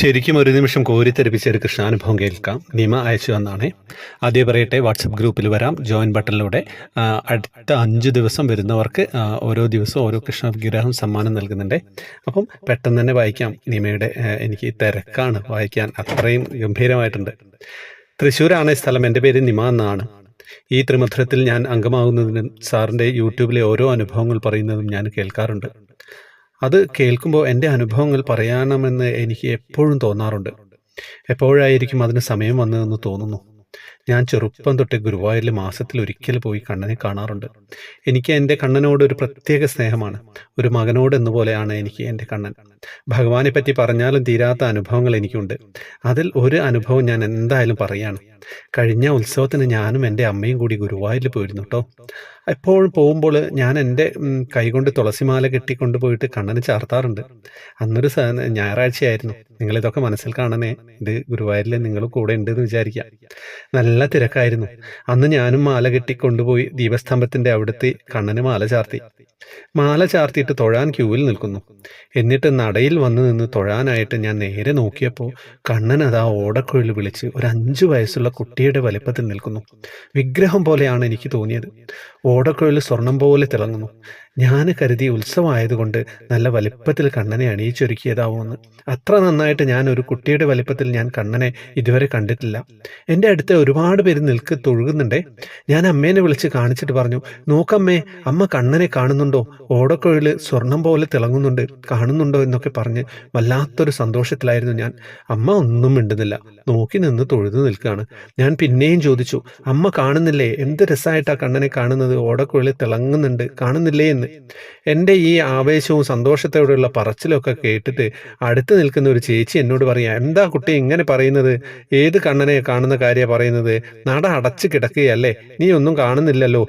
ശരിക്കും ഒരു നിമിഷം കോരിത്തെറിപ്പിച്ച ഒരു കൃഷ്ണാനുഭവം കേൾക്കാം. നിമ അയച്ചു വന്നാണ് ആദ്യം പറയട്ടെ വാട്സപ്പ് ഗ്രൂപ്പിൽ വരാം. ജോയിൻ ബട്ടണിലൂടെ അടുത്ത അഞ്ച് ദിവസം വരുന്നവർക്ക് ഓരോ ദിവസവും ഓരോ കൃഷ്ണ വിഗ്രഹം സമ്മാനം നൽകുന്നുണ്ട്. അപ്പം പെട്ടെന്ന് തന്നെ വായിക്കാം. നിമയുടെ എനിക്ക് തിരക്കാണ് വായിക്കാൻ അത്രയും ഗംഭീരമായിട്ടുണ്ട്. തൃശ്ശൂരാണ് സ്ഥലം. എന്റെ പേര് നിമ എന്നാണ്. ഈ ത്രിമധുരത്തിൽ ഞാൻ അംഗമാകുന്നതിനും സാറിന്റെ യൂട്യൂബിലെ ഓരോ അനുഭവങ്ങൾ പറയുന്നതും ഞാൻ കേൾക്കാറുണ്ട്. അത് കേൾക്കുമ്പോൾ എന്റെ അനുഭവങ്ങൾ പറയണമെന്ന് എനിക്ക് എപ്പോഴും തോന്നാറുണ്ട്. എപ്പോഴായിരിക്കും അതിന് സമയം വന്നതെന്ന് തോന്നുന്നു. ഞാൻ ചെറുപ്പം തൊട്ടേ ഗുരുവായൂരിൽ മാസത്തിൽ ഒരിക്കൽ പോയി കണ്ണനെ കാണാറുണ്ട്. എനിക്ക് എന്റെ കണ്ണനോട് ഒരു പ്രത്യേക സ്നേഹമാണ്. ഒരു മകനോട് എന്നുപോലെയാണ് എനിക്ക് എന്റെ കണ്ണൻ. ഭഗവാനെ പറ്റി പറഞ്ഞാലും തീരാത്ത അനുഭവങ്ങൾ എനിക്കുണ്ട്. അതിൽ ഒരു അനുഭവം ഞാൻ എന്തായാലും പറയാണ്. കഴിഞ്ഞ ഉത്സവത്തിന് ഞാനും എന്റെ അമ്മയും കൂടി ഗുരുവായൂരിൽ പോയിരുന്നു കേട്ടോ എപ്പോഴും പോകുമ്പോൾ ഞാൻ എന്റെ കൈകൊണ്ട് തുളസിമാല കെട്ടിക്കൊണ്ട് പോയിട്ട് കണ്ണന് ചാർത്താറുണ്ട്. അന്നൊരു ഞായറാഴ്ചയായിരുന്നു. നിങ്ങളിതൊക്കെ മനസ്സിൽ കാണണേ. ഇത് ഗുരുവായൂരിൽ നിങ്ങൾ കൂടെ ഉണ്ടെന്ന് വിചാരിക്കാം. നല്ല തിരക്കായിരുന്നു. അന്ന് ഞാനും മാല കെട്ടി കൊണ്ടുപോയി ദീപസ്തംഭത്തിന്റെ അവിടുത്തെ കണ്ണന് മാല ചാർത്തി. മാല ചാർത്തിയിട്ട് തൊഴാൻ ക്യൂവിൽ നിൽക്കുന്നു. എന്നിട്ട് നടയിൽ വന്ന് നിന്ന് തൊഴാനായിട്ട് ഞാൻ നേരെ നോക്കിയപ്പോൾ കണ്ണൻ അത് ആ ഓടക്കുഴൽ വിളിച്ച് ഒരു അഞ്ചു വയസ്സുള്ള കുട്ടിയുടെ വലിപ്പത്തിൽ നിൽക്കുന്നു. വിഗ്രഹം പോലെയാണ് എനിക്ക് തോന്നിയത്. ഓടക്കുഴൽ സ്വർണം പോലെ തിളങ്ങുന്നു. ഞാൻ കരുതി ഉത്സവമായതുകൊണ്ട് നല്ല വലിപ്പത്തിൽ കണ്ണനെ അണിയിച്ചൊരുക്കിയതാവുമെന്ന്. അത്ര നന്നായിട്ട് ഞാൻ ഒരു കുട്ടിയുടെ വലിപ്പത്തിൽ ഞാൻ കണ്ണനെ ഇതുവരെ കണ്ടിട്ടില്ല. എന്റെ അടുത്ത് ഒരുപാട് പേര് നിൽക്ക് തൊഴുകുന്നുണ്ടേ. ഞാൻ അമ്മേനെ വിളിച്ച് കാണിച്ചിട്ട് പറഞ്ഞു നോക്കമ്മേ അമ്മ കണ്ണനെ കാണുന്നുണ്ടോ? ഓടക്കൊഴിൽ സ്വർണം പോലെ തിളങ്ങുന്നുണ്ട്. കാണുന്നുണ്ടോ? എന്നൊക്കെ പറഞ്ഞ് വല്ലാത്തൊരു സന്തോഷത്തിലായിരുന്നു ഞാൻ. അമ്മ ഒന്നും മിണ്ടുന്നില്ല. നോക്കി നിന്ന് തൊഴുതു നിൽക്കുകയാണ്. ഞാൻ പിന്നെയും ചോദിച്ചു അമ്മ കാണുന്നില്ലേ? എന്ത് രസമായിട്ടാണ് കണ്ണനെ കാണുന്നത്? ഓടക്കൊഴിൽ തിളങ്ങുന്നുണ്ട്. കാണുന്നില്ലേ എന്ന്? എന്റെ ഈ ആവേശവും സന്തോഷത്തോടെയുള്ള പറച്ചിലൊക്കെ കേട്ടിട്ട് അടുത്ത് നിൽക്കുന്ന ഒരു ചേച്ചി എന്നോട് പറയാം എന്താ കുട്ടി ഇങ്ങനെ പറയുന്നത്? ഏത് കണ്ണനെ കാണുന്ന കാര്യമാണ് പറയുന്നത്? നട അടച്ചു കിടക്കുകയല്ലേ? നീ ഒന്നും കാണുന്നില്ലല്ലോ.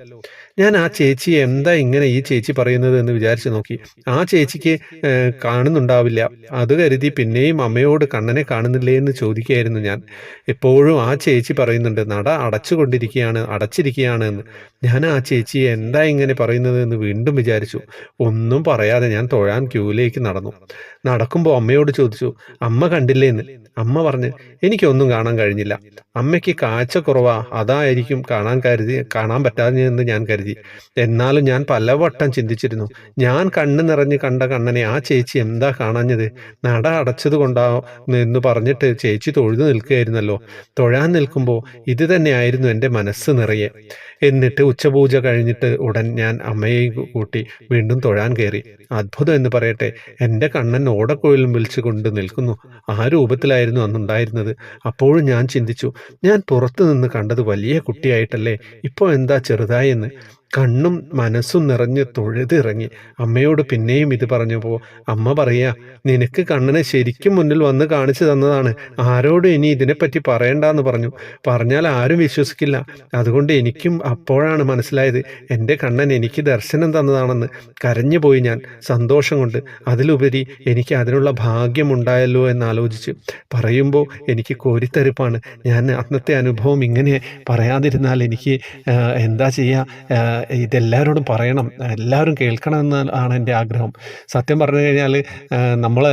ഞാൻ ആ ചേച്ചി എന്താ ഇങ്ങനെ ഈ ചേച്ചി പറയുന്നത് എന്ന് വിചാരിച്ചു നോക്കി. ആ ചേച്ചിക്ക് കാണുന്നുണ്ടാവില്ല. അത് കരുതി പിന്നെയും അമ്മയോട് കണ്ണനെ കാണുന്നില്ലേ എന്ന് ചോദിക്കുകയായിരുന്നു ഞാൻ. എപ്പോഴും ആ ചേച്ചി പറയുന്നുണ്ട് നട അടച്ചുകൊണ്ടിരിക്കുകയാണ് അടച്ചിരിക്കുകയാണ് എന്ന്. ഞാൻ ആ ചേച്ചി എന്താ ഇങ്ങനെ പറയുന്നത് എന്ന് വീണ്ടും വിചാരിച്ചു. ഒന്നും പറയാതെ ഞാൻ തൊഴാൻ ക്യൂവിലേക്ക് നടന്നു. നടക്കുമ്പോൾ അമ്മയോട് ചോദിച്ചു അമ്മ കണ്ടില്ലേ എന്ന്? അമ്മ പറഞ്ഞ് എനിക്കൊന്നും കാണാൻ കഴിഞ്ഞില്ല. അമ്മയ്ക്ക് കാഴ്ച കുറവാ അതായിരിക്കും കാണാൻ കരുതി കാണാൻ പറ്റാതെ എന്ന് ഞാൻ കരുതി. എന്നാലും ഞാൻ പലവട്ടം ചിന്തിച്ചിരുന്നു. ഞാൻ കണ്ണ് നിറഞ്ഞ് കണ്ട കണ്ണനെ ആ ചേച്ചി എന്താ കാണാഞ്ഞത്? നട അടച്ചത് കൊണ്ടാ എന്ന് പറഞ്ഞിട്ട് ചേച്ചി തൊഴുതു നിൽക്കുകയായിരുന്നല്ലോ. തൊഴാൻ നിൽക്കുമ്പോൾ ഇത് തന്നെയായിരുന്നു എന്റെ മനസ്സ് നിറയെ. എന്നിട്ട് ഉച്ചപൂജ കഴിഞ്ഞിട്ട് ഉടൻ ഞാൻ അമ്മയെ കൂട്ടി വീണ്ടും തൊഴാൻ കയറി. അത്ഭുതം എന്ന് പറയട്ടെ എന്റെ കണ്ണൻ ഓടക്കോയിലും വിളിച്ചു കൊണ്ട് നിൽക്കുന്നു. ആ രൂപത്തിലായിരുന്നു അന്നുണ്ടായിരുന്നത്. അപ്പോഴും ഞാൻ ചിന്തിച്ചു ഞാൻ പുറത്തു നിന്ന് കണ്ടത് വലിയ കുട്ടിയായിട്ടല്ലേ? ഇപ്പോൾ എന്താ ചെറുതായെന്ന്. കണ്ണും മനസ്സും നിറഞ്ഞ് തൊഴുതിറങ്ങി. അമ്മയോട് പിന്നെയും ഇത് പറഞ്ഞപ്പോൾ അമ്മ പറയാ നിനക്ക് കണ്ണനെ ശരിക്കും മുന്നിൽ വന്ന് കാണിച്ചു തന്നതാണ്. ആരോടും ഇനി ഇതിനെപ്പറ്റി പറയണ്ടെന്ന് പറഞ്ഞു. പറഞ്ഞാൽ ആരും വിശ്വസിക്കില്ല. അതുകൊണ്ട് എനിക്കും അപ്പോഴാണ് മനസ്സിലായത് എന്റെ കണ്ണൻ എനിക്ക് ദർശനം തന്നതാണെന്ന്. കരഞ്ഞു പോയി ഞാൻ സന്തോഷം കൊണ്ട്. അതിലുപരി എനിക്ക് അതിനുള്ള ഭാഗ്യമുണ്ടായല്ലോ എന്നാലോചിച്ച്. പറയുമ്പോൾ എനിക്ക് കോരിത്തരിപ്പാണ്. ഞാൻ അന്നത്തെ അനുഭവം ഇങ്ങനെ പറയാതിരുന്നാൽ എനിക്ക് എന്താ ചെയ്യുക ഇതെല്ലാവരോടും പറയണം. എല്ലാവരും കേൾക്കണമെന്ന് ആണ് എന്റെ ആഗ്രഹം. സത്യം പറഞ്ഞു കഴിഞ്ഞാൽ നമ്മൾ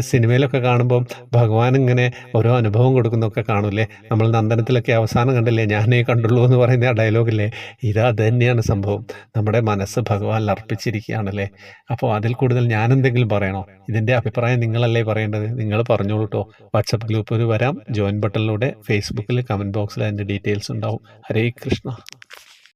സിനിമയിലൊക്കെ കാണുമ്പം ഭഗവാൻ ഇങ്ങനെ ഓരോ അനുഭവം കൊടുക്കുന്നൊക്കെ കാണൂലേ നമ്മൾ നന്ദനത്തിലൊക്കെ അവസാനം കണ്ടില്ലേ? ഞാനേ കണ്ടുള്ളൂ എന്ന് പറയുന്ന ആ ഡയലോഗില്ലേ? ഇത് അത് തന്നെയാണ് സംഭവം. നമ്മുടെ മനസ്സ് ഭഗവാനിൽ അർപ്പിച്ചിരിക്കുകയാണല്ലേ? അപ്പോൾ അതിൽ കൂടുതൽ ഞാൻ എന്തെങ്കിലും പറയണോ? ഇതിന്റെ അഭിപ്രായം നിങ്ങളല്ലേ പറയേണ്ടത്? നിങ്ങൾ പറഞ്ഞോളൂ കേട്ടോ വാട്സപ്പ് ഗ്രൂപ്പിൽ വരാം. ജോയിൻ ബട്ടണിലൂടെ ഫേസ്ബുക്കിൽ കമന്റ് ബോക്സിൽ അതിന്റെ ഡീറ്റെയിൽസ് ഉണ്ടാവും. ഹരേ കൃഷ്ണ.